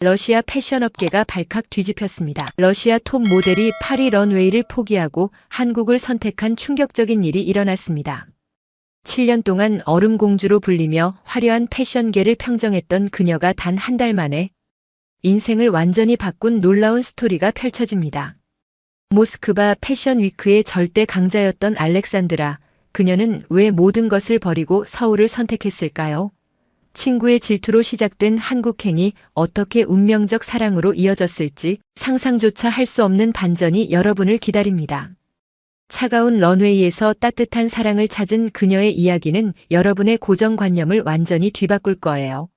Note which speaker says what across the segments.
Speaker 1: 러시아 패션 업계가 발칵 뒤집혔습니다. 러시아 톱 모델이 파리 런웨이를 포기하고 한국을 선택한 충격적인 일이 일어났습니다. 7년 동안 얼음 공주로 불리며 화려한 패션계를 평정했던 그녀가 단 한 달 만에 인생을 완전히 바꾼 놀라운 스토리가 펼쳐집니다. 모스크바 패션 위크의 절대 강자였던 알렉산드라, 그녀는 왜 모든 것을 버리고 서울을 선택했을까요? 친구의 질투로 시작된 한국행이 어떻게 운명적 사랑으로 이어졌을지 상상조차 할 수 없는 반전이 여러분을 기다립니다. 차가운 런웨이에서 따뜻한 사랑을 찾은 그녀의 이야기는 여러분의 고정관념을 완전히 뒤바꿀 거예요.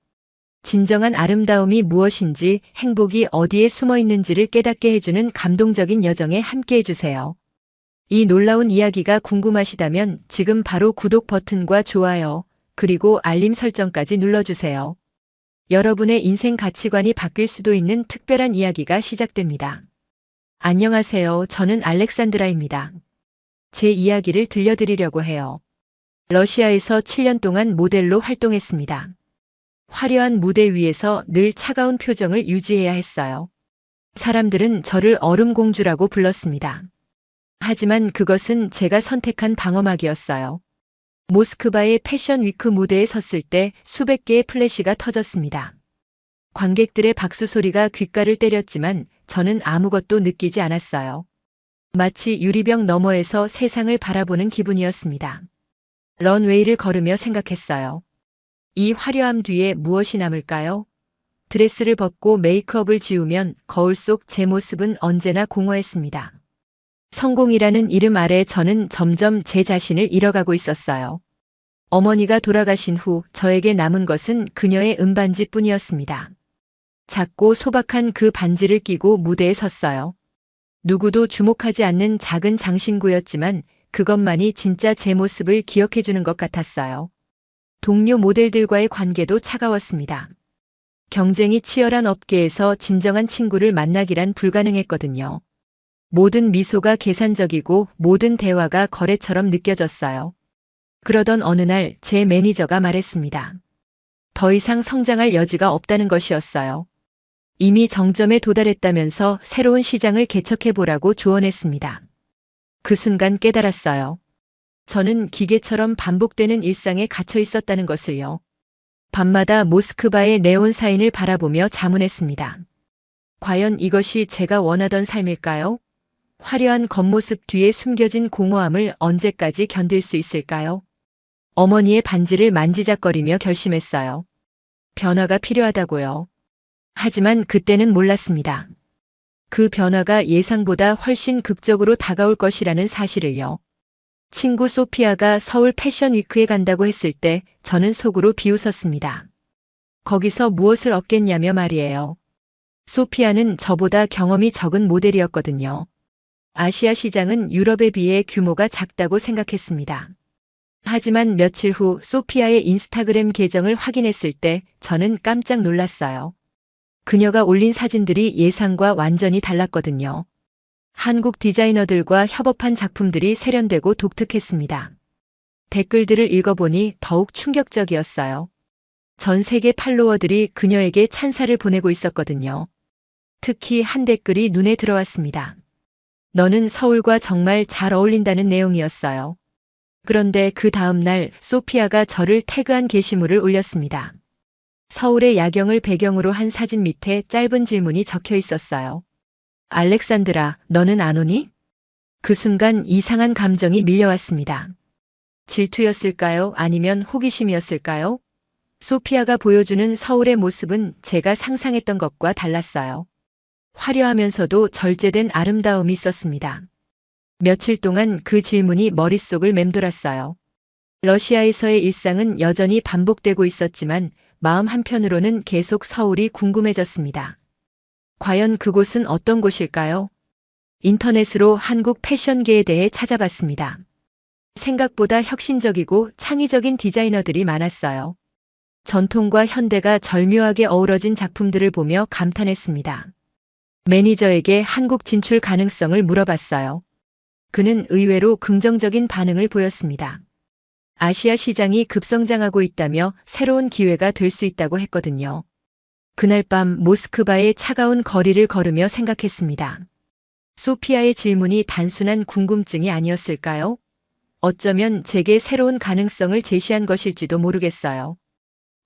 Speaker 1: 진정한 아름다움이 무엇인지 행복이 어디에 숨어 있는지를 깨닫게 해주는 감동적인 여정에 함께 해주세요. 이 놀라운 이야기가 궁금하시다면 지금 바로 구독 버튼과 좋아요, 그리고 알림 설정까지 눌러주세요. 여러분의 인생 가치관이 바뀔 수도 있는 특별한 이야기가 시작됩니다. 안녕하세요. 저는 알렉산드라입니다. 제 이야기를 들려드리려고 해요. 러시아에서 7년 동안 모델로 활동했습니다. 화려한 무대 위에서 늘 차가운 표정을 유지해야 했어요. 사람들은 저를 얼음공주라고 불렀습니다. 하지만 그것은 제가 선택한 방어막이었어요. 모스크바의 패션 위크 무대에 섰을 때 수백 개의 플래시가 터졌습니다. 관객들의 박수 소리가 귓가를 때렸지만 저는 아무것도 느끼지 않았어요. 마치 유리병 너머에서 세상을 바라보는 기분이었습니다. 런웨이를 걸으며 생각했어요. 이 화려함 뒤에 무엇이 남을까요? 드레스를 벗고 메이크업을 지우면 거울 속 제 모습은 언제나 공허했습니다. 성공이라는 이름 아래 저는 점점 제 자신을 잃어가고 있었어요. 어머니가 돌아가신 후 저에게 남은 것은 그녀의 은반지 뿐이었습니다. 작고 소박한 그 반지를 끼고 무대에 섰어요. 누구도 주목하지 않는 작은 장신구였지만 그것만이 진짜 제 모습을 기억해주는 것 같았어요. 동료 모델들과의 관계도 차가웠습니다. 경쟁이 치열한 업계에서 진정한 친구를 만나기란 불가능했거든요. 모든 미소가 계산적이고 모든 대화가 거래처럼 느껴졌어요. 그러던 어느 날 제 매니저가 말했습니다. 더 이상 성장할 여지가 없다는 것이었어요. 이미 정점에 도달했다면서 새로운 시장을 개척해보라고 조언했습니다. 그 순간 깨달았어요. 저는 기계처럼 반복되는 일상에 갇혀 있었다는 것을요. 밤마다 모스크바의 네온 사인을 바라보며 자문했습니다. 과연 이것이 제가 원하던 삶일까요? 화려한 겉모습 뒤에 숨겨진 공허함을 언제까지 견딜 수 있을까요? 어머니의 반지를 만지작거리며 결심했어요. 변화가 필요하다고요. 하지만 그때는 몰랐습니다. 그 변화가 예상보다 훨씬 극적으로 다가올 것이라는 사실을요. 친구 소피아가 서울 패션 위크에 간다고 했을 때 저는 속으로 비웃었습니다. 거기서 무엇을 얻겠냐며 말이에요. 소피아는 저보다 경험이 적은 모델이었거든요. 아시아 시장은 유럽에 비해 규모가 작다고 생각했습니다. 하지만 며칠 후 소피아의 인스타그램 계정을 확인했을 때 저는 깜짝 놀랐어요. 그녀가 올린 사진들이 예상과 완전히 달랐거든요. 한국 디자이너들과 협업한 작품들이 세련되고 독특했습니다. 댓글들을 읽어보니 더욱 충격적이었어요. 전 세계 팔로워들이 그녀에게 찬사를 보내고 있었거든요. 특히 한 댓글이 눈에 들어왔습니다. 너는 서울과 정말 잘 어울린다는 내용이었어요. 그런데 그 다음 날 소피아가 저를 태그한 게시물을 올렸습니다. 서울의 야경을 배경으로 한 사진 밑에 짧은 질문이 적혀 있었어요. 알렉산드라, 너는 안 오니? 그 순간 이상한 감정이 밀려왔습니다. 질투였을까요? 아니면 호기심이었을까요? 소피아가 보여주는 서울의 모습은 제가 상상했던 것과 달랐어요. 화려하면서도 절제된 아름다움이 있었습니다. 며칠 동안 그 질문이 머릿속을 맴돌았어요. 러시아에서의 일상은 여전히 반복되고 있었지만 마음 한편으로는 계속 서울이 궁금해졌습니다. 과연 그곳은 어떤 곳일까요? 인터넷으로 한국 패션계에 대해 찾아봤습니다. 생각보다 혁신적이고 창의적인 디자이너들이 많았어요. 전통과 현대가 절묘하게 어우러진 작품들을 보며 감탄했습니다. 매니저에게 한국 진출 가능성을 물어봤어요. 그는 의외로 긍정적인 반응을 보였습니다. 아시아 시장이 급성장하고 있다며 새로운 기회가 될 수 있다고 했거든요. 그날 밤 모스크바의 차가운 거리를 걸으며 생각했습니다. 소피아의 질문이 단순한 궁금증이 아니었을까요? 어쩌면 제게 새로운 가능성을 제시한 것일지도 모르겠어요.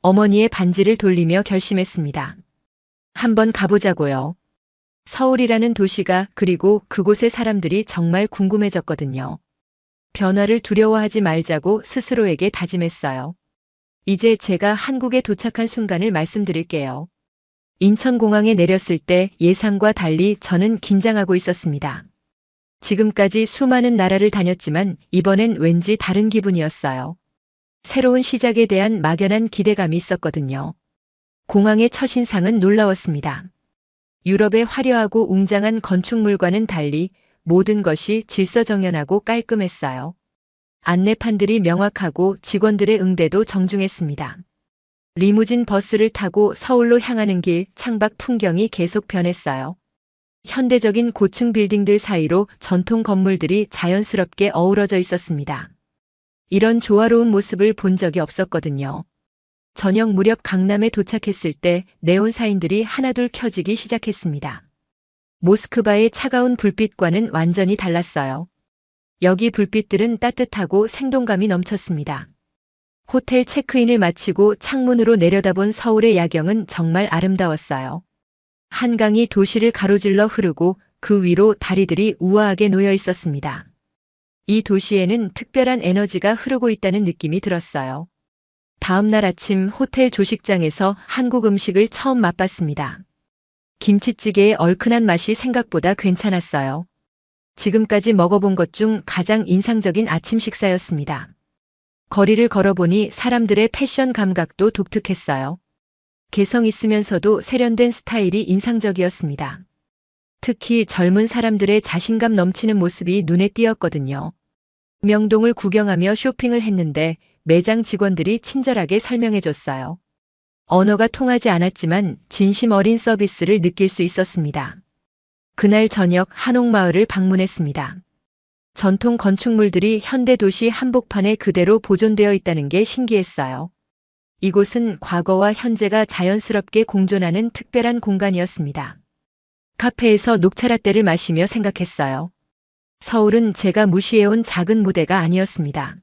Speaker 1: 어머니의 반지를 돌리며 결심했습니다. 한번 가보자고요. 서울이라는 도시가 그리고 그곳의 사람들이 정말 궁금해졌거든요. 변화를 두려워하지 말자고 스스로에게 다짐했어요. 이제 제가 한국에 도착한 순간을 말씀드릴게요. 인천공항에 내렸을 때 예상과 달리 저는 긴장하고 있었습니다. 지금까지 수많은 나라를 다녔지만 이번엔 왠지 다른 기분이었어요. 새로운 시작에 대한 막연한 기대감이 있었거든요. 공항의 첫인상은 놀라웠습니다. 유럽의 화려하고 웅장한 건축물과는 달리 모든 것이 질서정연하고 깔끔했어요. 안내판들이 명확하고 직원들의 응대도 정중했습니다. 리무진 버스를 타고 서울로 향하는 길 창밖 풍경이 계속 변했어요. 현대적인 고층 빌딩들 사이로 전통 건물들이 자연스럽게 어우러져 있었습니다. 이런 조화로운 모습을 본 적이 없었거든요. 저녁 무렵 강남에 도착했을 때 네온 사인들이 하나둘 켜지기 시작했습니다. 모스크바의 차가운 불빛과는 완전히 달랐어요. 여기 불빛들은 따뜻하고 생동감이 넘쳤습니다. 호텔 체크인을 마치고 창문으로 내려다본 서울의 야경은 정말 아름다웠어요. 한강이 도시를 가로질러 흐르고 그 위로 다리들이 우아하게 놓여 있었습니다. 이 도시에는 특별한 에너지가 흐르고 있다는 느낌이 들었어요. 다음 날 아침 호텔 조식장에서 한국 음식을 처음 맛봤습니다. 김치찌개의 얼큰한 맛이 생각보다 괜찮았어요. 지금까지 먹어본 것 중 가장 인상적인 아침 식사였습니다. 거리를 걸어보니 사람들의 패션 감각도 독특했어요. 개성 있으면서도 세련된 스타일이 인상적이었습니다. 특히 젊은 사람들의 자신감 넘치는 모습이 눈에 띄었거든요. 명동을 구경하며 쇼핑을 했는데 매장 직원들이 친절하게 설명해줬어요. 언어가 통하지 않았지만 진심 어린 서비스를 느낄 수 있었습니다. 그날 저녁 한옥마을을 방문했습니다. 전통 건축물들이 현대 도시 한복판에 그대로 보존되어 있다는 게 신기했어요. 이곳은 과거와 현재가 자연스럽게 공존하는 특별한 공간이었습니다. 카페에서 녹차라떼를 마시며 생각했어요. 서울은 제가 무시해온 작은 무대가 아니었습니다.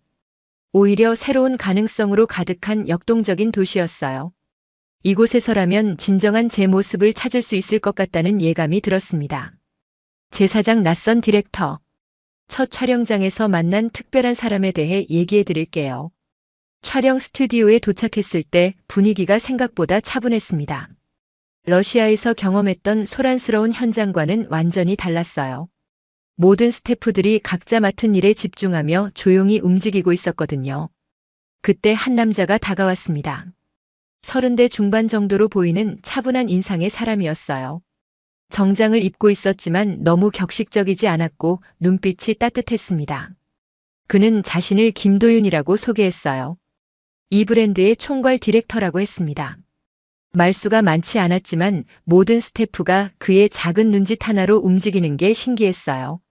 Speaker 1: 오히려 새로운 가능성으로 가득한 역동적인 도시였어요. 이곳에서라면 진정한 제 모습을 찾을 수 있을 것 같다는 예감이 들었습니다. 제사장 낯선 디렉터. 첫 촬영장에서 만난 특별한 사람에 대해 얘기해 드릴게요. 촬영 스튜디오에 도착했을 때 분위기가 생각보다 차분했습니다. 러시아에서 경험했던 소란스러운 현장과는 완전히 달랐어요. 모든 스태프들이 각자 맡은 일에 집중하며 조용히 움직이고 있었거든요. 그때 한 남자가 다가왔습니다. 서른대 중반 정도로 보이는 차분한 인상의 사람이었어요. 정장을 입고 있었지만 너무 격식적이지 않았고 눈빛이 따뜻했습니다. 그는 자신을 김도윤이라고 소개했어요. 이 브랜드의 총괄 디렉터라고 했습니다. 말수가 많지 않았지만 모든 스태프가 그의 작은 눈짓 하나로 움직이는 게 신기했어요.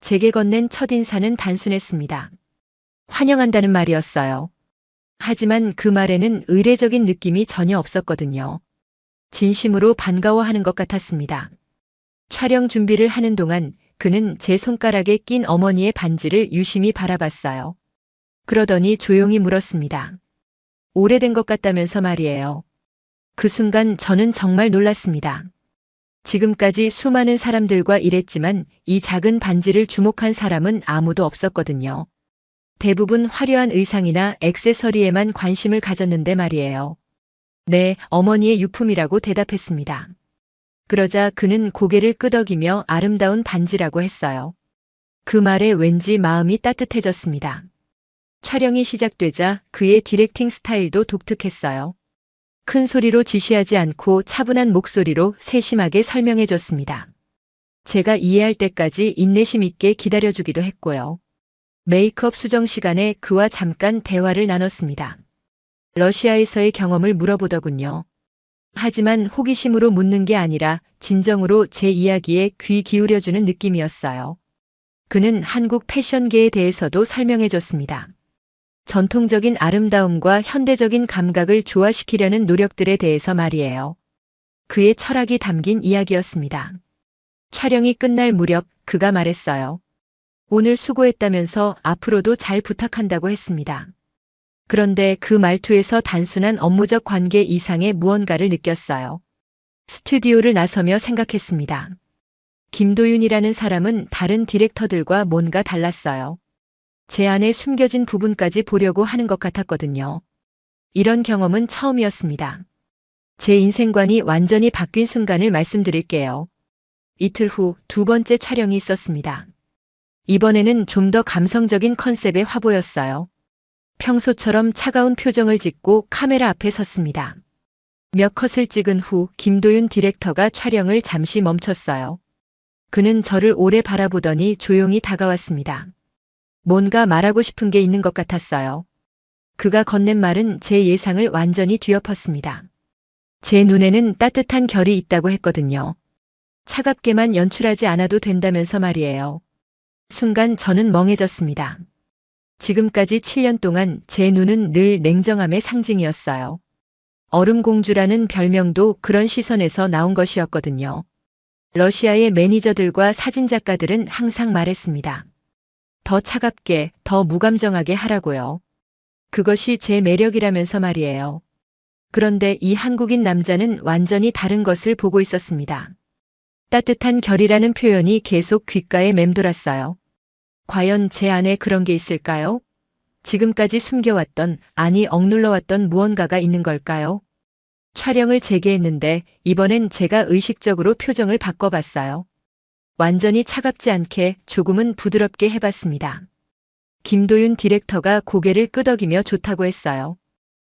Speaker 1: 제게 건넨 첫 인사는 단순했습니다. 환영한다는 말이었어요. 하지만 그 말에는 의례적인 느낌이 전혀 없었거든요. 진심으로 반가워하는 것 같았습니다. 촬영 준비를 하는 동안 그는 제 손가락에 낀 어머니의 반지를 유심히 바라봤어요. 그러더니 조용히 물었습니다. 오래된 것 같다면서 말이에요. 그 순간 저는 정말 놀랐습니다. 지금까지 수많은 사람들과 일했지만 이 작은 반지를 주목한 사람은 아무도 없었거든요. 대부분 화려한 의상이나 액세서리에만 관심을 가졌는데 말이에요. 네, 어머니의 유품이라고 대답했습니다. 그러자 그는 고개를 끄덕이며 아름다운 반지라고 했어요. 그 말에 왠지 마음이 따뜻해졌습니다. 촬영이 시작되자 그의 디렉팅 스타일도 독특했어요. 큰 소리로 지시하지 않고 차분한 목소리로 세심하게 설명해 줬습니다. 제가 이해할 때까지 인내심 있게 기다려주기도 했고요. 메이크업 수정 시간에 그와 잠깐 대화를 나눴습니다. 러시아에서의 경험을 물어보더군요. 하지만 호기심으로 묻는 게 아니라 진정으로 제 이야기에 귀 기울여주는 느낌이었어요. 그는 한국 패션계에 대해서도 설명해 줬습니다. 전통적인 아름다움과 현대적인 감각을 조화시키려는 노력들에 대해서 말이에요. 그의 철학이 담긴 이야기였습니다. 촬영이 끝날 무렵 그가 말했어요. 오늘 수고했다면서 앞으로도 잘 부탁한다고 했습니다. 그런데 그 말투에서 단순한 업무적 관계 이상의 무언가를 느꼈어요. 스튜디오를 나서며 생각했습니다. 김도윤이라는 사람은 다른 디렉터들과 뭔가 달랐어요. 제 안에 숨겨진 부분까지 보려고 하는 것 같았거든요. 이런 경험은 처음이었습니다. 제 인생관이 완전히 바뀐 순간을 말씀드릴게요. 이틀 후 두 번째 촬영이 있었습니다. 이번에는 좀 더 감성적인 컨셉의 화보였어요. 평소처럼 차가운 표정을 짓고 카메라 앞에 섰습니다. 몇 컷을 찍은 후 김도윤 디렉터가 촬영을 잠시 멈췄어요. 그는 저를 오래 바라보더니 조용히 다가왔습니다. 뭔가 말하고 싶은 게 있는 것 같았어요. 그가 건넨 말은 제 예상을 완전히 뒤엎었습니다. 제 눈에는 따뜻한 결이 있다고 했거든요. 차갑게만 연출하지 않아도 된다면서 말이에요. 순간 저는 멍해졌습니다. 지금까지 7년 동안 제 눈은 늘 냉정함의 상징이었어요. 얼음공주라는 별명도 그런 시선에서 나온 것이었거든요. 러시아의 매니저들과 사진작가들은 항상 말했습니다. 더 차갑게, 더 무감정하게 하라고요. 그것이 제 매력이라면서 말이에요. 그런데 이 한국인 남자는 완전히 다른 것을 보고 있었습니다. 따뜻한 결이라는 표현이 계속 귓가에 맴돌았어요. 과연 제 안에 그런 게 있을까요? 지금까지 숨겨왔던, 아니 억눌러왔던 무언가가 있는 걸까요? 촬영을 재개했는데 이번엔 제가 의식적으로 표정을 바꿔봤어요. 완전히 차갑지 않게 조금은 부드럽게 해봤습니다. 김도윤 디렉터가 고개를 끄덕이며 좋다고 했어요.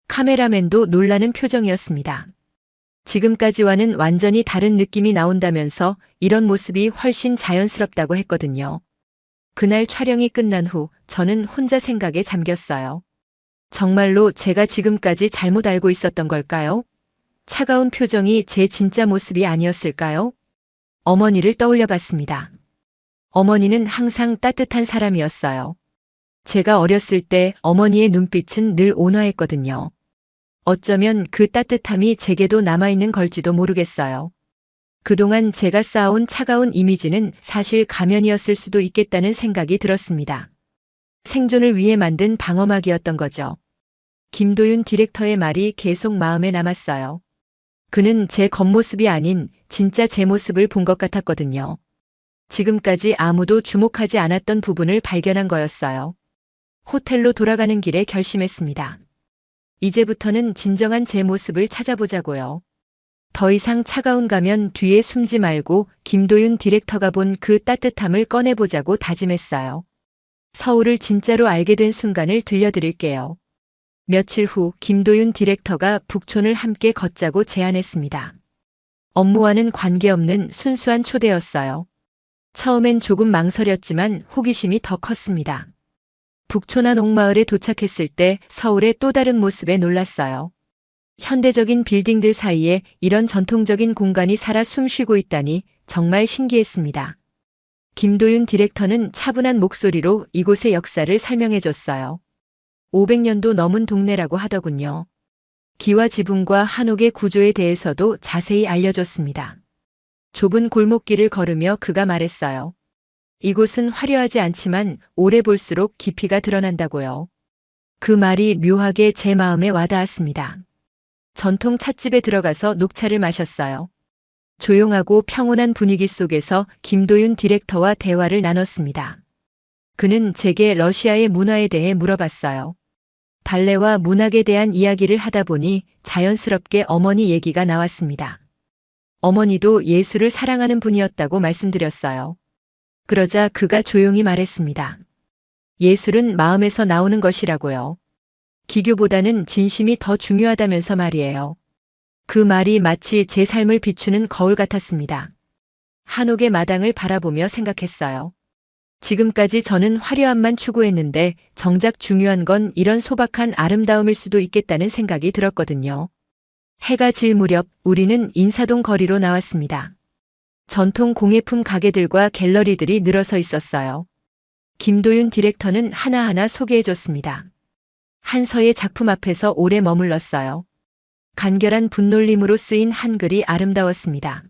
Speaker 1: 카메라맨도 놀라는 표정이었습니다. 지금까지와는 완전히 다른 느낌이 나온다면서 이런 모습이 훨씬 자연스럽다고 했거든요. 그날 촬영이 끝난 후 저는 혼자 생각에 잠겼어요. 정말로 제가 지금까지 잘못 알고 있었던 걸까요? 차가운 표정이 제 진짜 모습이 아니었을까요? 어머니를 떠올려 봤습니다. 어머니는 항상 따뜻한 사람이었어요. 제가 어렸을 때 어머니의 눈빛은 늘 온화했거든요. 어쩌면 그 따뜻함이 제게도 남아있는 걸지도 모르겠어요. 그동안 제가 쌓아온 차가운 이미지는 사실 가면이었을 수도 있겠다는 생각이 들었습니다. 생존을 위해 만든 방어막이었던 거죠. 김도윤 디렉터의 말이 계속 마음에 남았어요. 그는 제 겉모습이 아닌 진짜 제 모습을 본 것 같았거든요. 지금까지 아무도 주목하지 않았던 부분을 발견한 거였어요. 호텔로 돌아가는 길에 결심했습니다. 이제부터는 진정한 제 모습을 찾아보자고요. 더 이상 차가운 가면 뒤에 숨지 말고 김도윤 디렉터가 본 그 따뜻함을 꺼내보자고 다짐했어요. 서울을 진짜로 알게 된 순간을 들려드릴게요. 며칠 후 김도윤 디렉터가 북촌을 함께 걷자고 제안했습니다. 업무와는 관계없는 순수한 초대였어요. 처음엔 조금 망설였지만 호기심이 더 컸습니다. 북촌한 옥마을에 도착했을 때 서울의 또 다른 모습에 놀랐어요. 현대적인 빌딩들 사이에 이런 전통적인 공간이 살아 숨쉬고 있다니 정말 신기했습니다. 김도윤 디렉터는 차분한 목소리로 이곳의 역사를 설명해 줬어요. 500년도 넘은 동네라고 하더군요. 기와 지붕과 한옥의 구조에 대해서도 자세히 알려줬습니다. 좁은 골목길을 걸으며 그가 말했어요. 이곳은 화려하지 않지만 오래 볼수록 깊이가 드러난다고요. 그 말이 묘하게 제 마음에 와닿았습니다. 전통 찻집에 들어가서 녹차를 마셨어요. 조용하고 평온한 분위기 속에서 김도윤 디렉터와 대화를 나눴습니다. 그는 제게 러시아의 문화에 대해 물어봤어요. 발레와 문학에 대한 이야기를 하다 보니 자연스럽게 어머니 얘기가 나왔습니다. 어머니도 예술을 사랑하는 분이었다고 말씀드렸어요. 그러자 그가 조용히 말했습니다. 예술은 마음에서 나오는 것이라고요. 기교보다는 진심이 더 중요하다면서 말이에요. 그 말이 마치 제 삶을 비추는 거울 같았습니다. 한옥의 마당을 바라보며 생각했어요. 지금까지 저는 화려함만 추구했는데 정작 중요한 건 이런 소박한 아름다움일 수도 있겠다는 생각이 들었거든요. 해가 질 무렵 우리는 인사동 거리로 나왔습니다. 전통 공예품 가게들과 갤러리들이 늘어서 있었어요. 김도윤 디렉터는 하나하나 소개해 줬습니다. 한서의 작품 앞에서 오래 머물렀어요. 간결한 분놀림으로 쓰인 한글이 아름다웠습니다.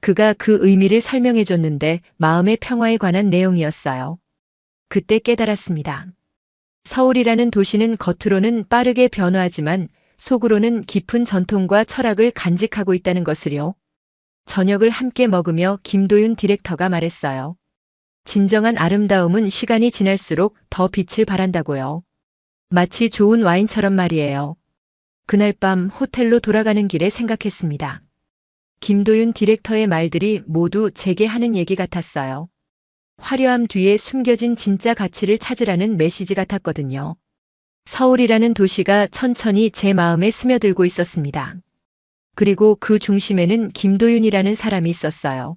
Speaker 1: 그가 그 의미를 설명해 줬는데 마음의 평화에 관한 내용이었어요. 그때 깨달았습니다. 서울이라는 도시는 겉으로는 빠르게 변화하지만 속으로는 깊은 전통과 철학을 간직하고 있다는 것을요. 저녁을 함께 먹으며 김도윤 디렉터가 말했어요. 진정한 아름다움은 시간이 지날수록 더 빛을 발한다고요. 마치 좋은 와인처럼 말이에요. 그날 밤 호텔로 돌아가는 길에 생각했습니다. 김도윤 디렉터의 말들이 모두 제게 하는 얘기 같았어요. 화려함 뒤에 숨겨진 진짜 가치를 찾으라는 메시지 같았거든요. 서울이라는 도시가 천천히 제 마음에 스며들고 있었습니다. 그리고 그 중심에는 김도윤이라는 사람이 있었어요.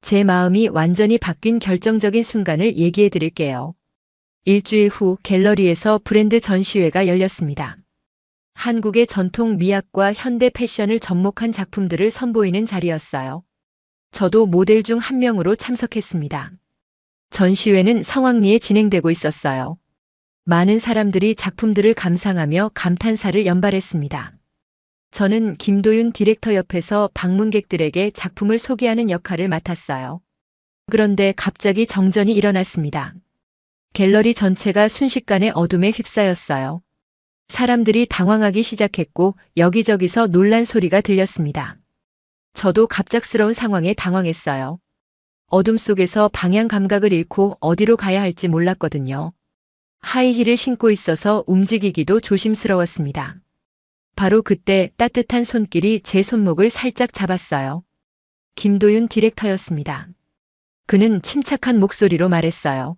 Speaker 1: 제 마음이 완전히 바뀐 결정적인 순간을 얘기해 드릴게요. 일주일 후 갤러리에서 브랜드 전시회가 열렸습니다. 한국의 전통 미학과 현대 패션을 접목한 작품들을 선보이는 자리였어요. 저도 모델 중 한 명으로 참석했습니다. 전시회는 성황리에 진행되고 있었어요. 많은 사람들이 작품들을 감상하며 감탄사를 연발했습니다. 저는 김도윤 디렉터 옆에서 방문객들에게 작품을 소개하는 역할을 맡았어요. 그런데 갑자기 정전이 일어났습니다. 갤러리 전체가 순식간에 어둠에 휩싸였어요. 사람들이 당황하기 시작했고 여기저기서 놀란 소리가 들렸습니다. 저도 갑작스러운 상황에 당황했어요. 어둠 속에서 방향 감각을 잃고 어디로 가야 할지 몰랐거든요. 하이힐을 신고 있어서 움직이기도 조심스러웠습니다. 바로 그때 따뜻한 손길이 제 손목을 살짝 잡았어요. 김도윤 디렉터였습니다. 그는 침착한 목소리로 말했어요.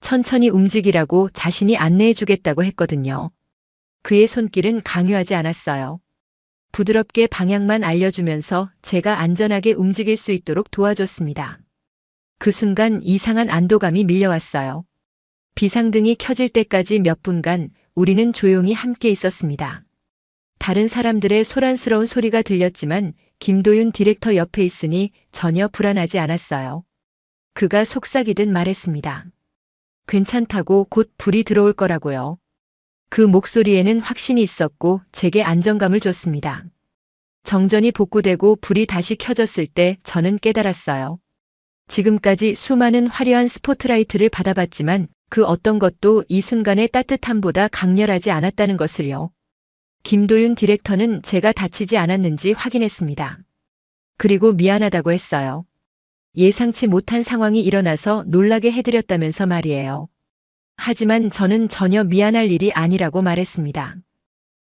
Speaker 1: 천천히 움직이라고 자신이 안내해 주겠다고 했거든요. 그의 손길은 강요하지 않았어요. 부드럽게 방향만 알려주면서 제가 안전하게 움직일 수 있도록 도와줬습니다. 그 순간 이상한 안도감이 밀려왔어요. 비상등이 켜질 때까지 몇 분간 우리는 조용히 함께 있었습니다. 다른 사람들의 소란스러운 소리가 들렸지만 김도윤 디렉터 옆에 있으니 전혀 불안하지 않았어요. 그가 속삭이듯 말했습니다. 괜찮다고 곧 불이 들어올 거라고요. 그 목소리에는 확신이 있었고 제게 안정감을 줬습니다. 정전이 복구되고 불이 다시 켜졌을 때 저는 깨달았어요. 지금까지 수많은 화려한 스포트라이트를 받아봤지만 그 어떤 것도 이 순간의 따뜻함보다 강렬하지 않았다는 것을요. 김도윤 디렉터는 제가 다치지 않았는지 확인했습니다. 그리고 미안하다고 했어요. 예상치 못한 상황이 일어나서 놀라게 해드렸다면서 말이에요. 하지만 저는 전혀 미안할 일이 아니라고 말했습니다.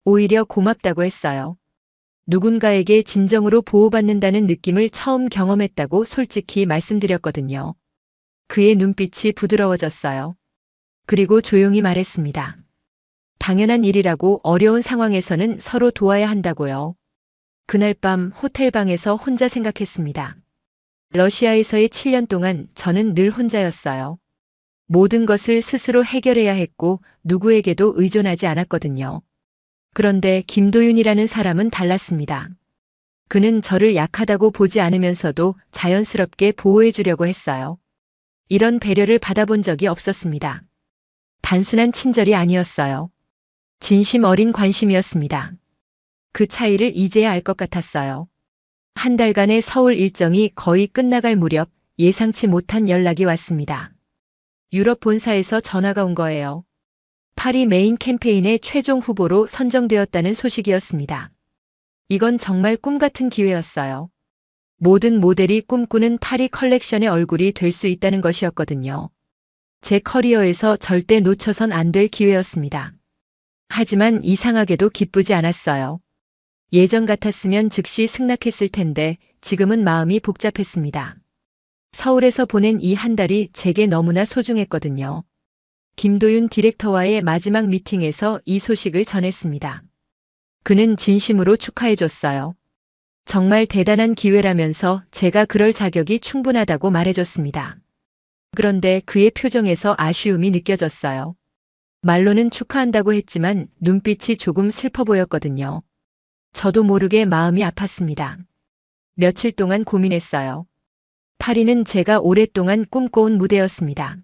Speaker 1: 오히려 고맙다고 했어요. 누군가에게 진정으로 보호받는다는 느낌을 처음 경험했다고 솔직히 말씀드렸거든요. 그의 눈빛이 부드러워졌어요. 그리고 조용히 말했습니다. 당연한 일이라고 어려운 상황에서는 서로 도와야 한다고요. 그날 밤 호텔방에서 혼자 생각했습니다. 러시아에서의 7년 동안 저는 늘 혼자였어요. 모든 것을 스스로 해결해야 했고 누구에게도 의존하지 않았거든요. 그런데 김도윤이라는 사람은 달랐습니다. 그는 저를 약하다고 보지 않으면서도 자연스럽게 보호해 주려고 했어요. 이런 배려를 받아본 적이 없었습니다. 단순한 친절이 아니었어요. 진심 어린 관심이었습니다. 그 차이를 이제야 알 것 같았어요. 한 달간의 서울 일정이 거의 끝나갈 무렵 예상치 못한 연락이 왔습니다. 유럽 본사에서 전화가 온 거예요. 파리 메인 캠페인의 최종 후보로 선정되었다는 소식이었습니다. 이건 정말 꿈 같은 기회였어요. 모든 모델이 꿈꾸는 파리 컬렉션의 얼굴이 될 수 있다는 것이었거든요. 제 커리어에서 절대 놓쳐선 안 될 기회였습니다. 하지만 이상하게도 기쁘지 않았어요. 예전 같았으면 즉시 승낙했을 텐데 지금은 마음이 복잡했습니다. 서울에서 보낸 이 한 달이 제게 너무나 소중했거든요. 김도윤 디렉터와의 마지막 미팅에서 이 소식을 전했습니다. 그는 진심으로 축하해줬어요. 정말 대단한 기회라면서 제가 그럴 자격이 충분하다고 말해줬습니다. 그런데 그의 표정에서 아쉬움이 느껴졌어요. 말로는 축하한다고 했지만 눈빛이 조금 슬퍼 보였거든요. 저도 모르게 마음이 아팠습니다. 며칠 동안 고민했어요. 파리는 제가 오랫동안 꿈꿔온 무대였습니다.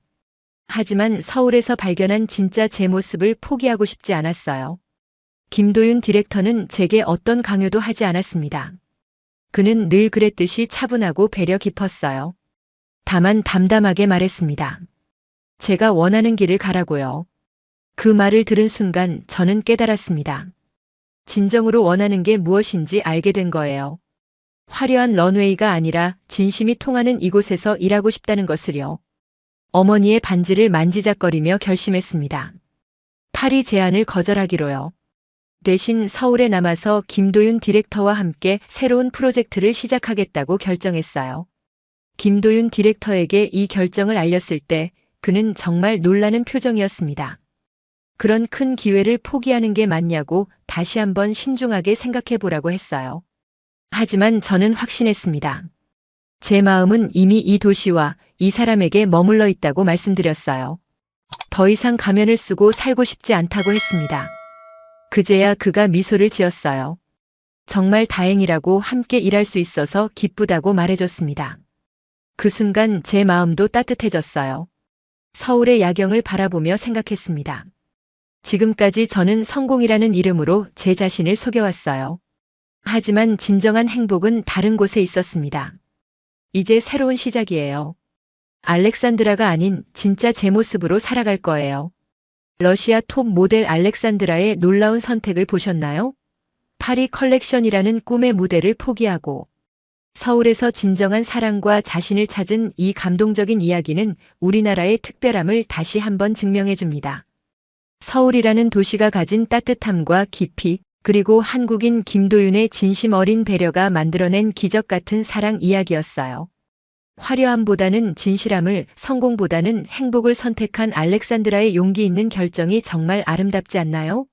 Speaker 1: 하지만 서울에서 발견한 진짜 제 모습을 포기하고 싶지 않았어요. 김도윤 디렉터는 제게 어떤 강요도 하지 않았습니다. 그는 늘 그랬듯이 차분하고 배려 깊었어요. 다만 담담하게 말했습니다. 제가 원하는 길을 가라고요. 그 말을 들은 순간 저는 깨달았습니다. 진정으로 원하는 게 무엇인지 알게 된 거예요. 화려한 런웨이가 아니라 진심이 통하는 이곳에서 일하고 싶다는 것을요. 어머니의 반지를 만지작거리며 결심했습니다. 파리 제안을 거절하기로요. 대신 서울에 남아서 김도윤 디렉터와 함께 새로운 프로젝트를 시작하겠다고 결정했어요. 김도윤 디렉터에게 이 결정을 알렸을 때 그는 정말 놀라는 표정이었습니다. 그런 큰 기회를 포기하는 게 맞냐고 다시 한번 신중하게 생각해 보라고 했어요. 하지만 저는 확신했습니다. 제 마음은 이미 이 도시와 이 사람에게 머물러 있다고 말씀드렸어요. 더 이상 가면을 쓰고 살고 싶지 않다고 했습니다. 그제야 그가 미소를 지었어요. 정말 다행이라고 함께 일할 수 있어서 기쁘다고 말해줬습니다. 그 순간 제 마음도 따뜻해졌어요. 서울의 야경을 바라보며 생각했습니다. 지금까지 저는 성공이라는 이름으로 제 자신을 속여왔어요. 하지만 진정한 행복은 다른 곳에 있었습니다. 이제 새로운 시작이에요. 알렉산드라가 아닌 진짜 제 모습으로 살아갈 거예요. 러시아 톱 모델 알렉산드라의 놀라운 선택을 보셨나요? 파리 컬렉션이라는 꿈의 무대를 포기하고 서울에서 진정한 사랑과 자신을 찾은 이 감동적인 이야기는 우리나라의 특별함을 다시 한번 증명해 줍니다. 서울이라는 도시가 가진 따뜻함과 깊이, 그리고 한국인 김도윤의 진심 어린 배려가 만들어낸 기적 같은 사랑 이야기였어요. 화려함보다는 진실함을, 성공보다는 행복을 선택한 알렉산드라의 용기 있는 결정이 정말 아름답지 않나요?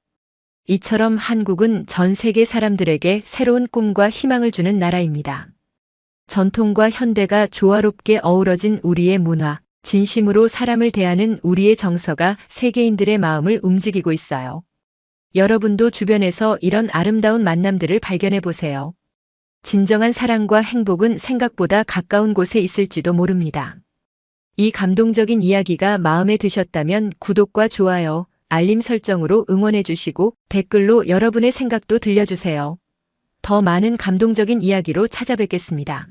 Speaker 1: 이처럼 한국은 전 세계 사람들에게 새로운 꿈과 희망을 주는 나라입니다. 전통과 현대가 조화롭게 어우러진 우리의 문화, 진심으로 사람을 대하는 우리의 정서가 세계인들의 마음을 움직이고 있어요. 여러분도 주변에서 이런 아름다운 만남들을 발견해 보세요. 진정한 사랑과 행복은 생각보다 가까운 곳에 있을지도 모릅니다. 이 감동적인 이야기가 마음에 드셨다면 구독과 좋아요, 알림 설정으로 응원해 주시고 댓글로 여러분의 생각도 들려주세요. 더 많은 감동적인 이야기로 찾아뵙겠습니다.